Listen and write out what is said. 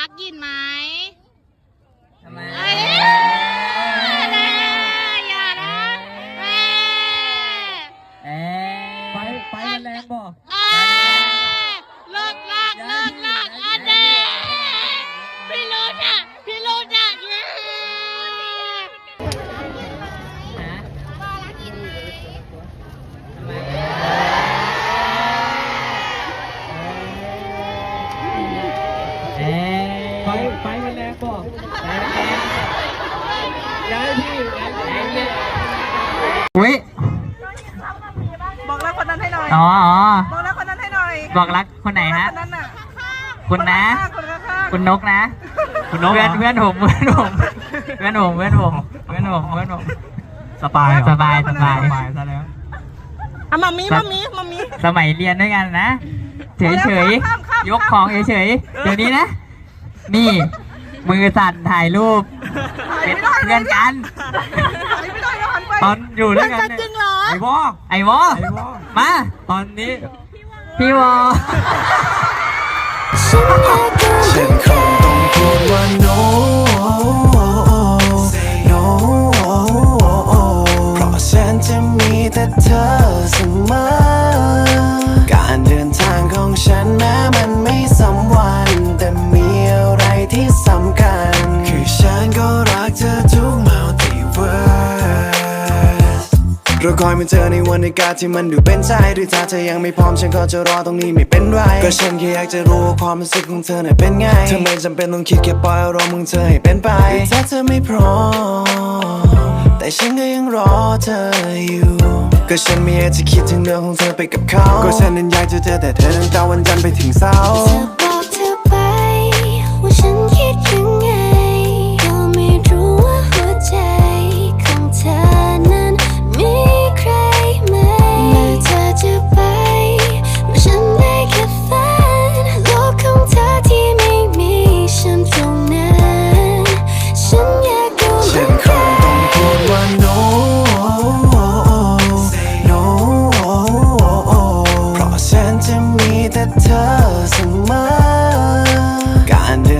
รักยินไหมทำไมเอ้ยอย่านะแม่ เอ๊ะไฟไฟมันแรงบ่เอ้ยเลิกลากเลิกลากอันนี้พี่รู้จักพี่รู้จักเนี่ย ฮะทำไมเอ๊ะ ไฟไฟมันแรงบ่ย้ายพี่ย้ายพี่อุ้ยบอกรักคนนั้นให้หน่อยอ๋ออ๋อบอกรักคนนั้นให้หน่อย บอกรักคนไหนฮะคนนั้นน่ะคุณนะคนข้างๆคุณนกนะ คุณนกเพื่อนเพื่อนผมเพื่อนผมเพื่อนผมเพื่อนผมเพื่อนผมเพื่อนผมสบายเหรอสบายสบายสบายซะแล้วอะมามีมามีมามีสมัยเรียนด้วยกันนะ เฉยเฉยข้ามข้ามยกของเฉยเฉยเดี๋ยวนี้นะ นี่ มือสั่นถ่ายรูปเป็นเพื่อนกันถ่ายไม่ได้แล้วหันไปตอนอยู่ด้วยกันเพื่อนเนี่ยจริงเหรอไอ้วอไอ้วอไอ้วอมา ตอนนี้ พี่วอ รอคอยมันเธอในวันในกาที่มันดูเป็นใจหรือถ้าเธอยังไม่พร้อมฉันก็จะรอตรงนี้ไม่เป็นไรก็ฉันแค่อยากจะรู้ว่าความรู้สึกของเธอน่ะเป็นไงเธอไม่จำเป็นต้องคิดแค่ปล่อยอารมณ์ของเธอให้เป็นไปถ้าเธอไม่พร้อมแต่ฉันก็ยังรอเธออยู่ก็ฉันไม่อยากจะคิดถึงเรื่องของเธอไปกับเขาก็ฉันนั้นอยากจะเจอแต่เธอตั้งแต่วันจันทร์ไปถึงเสาร์ จะมีแต่เธอเสมอการเดิน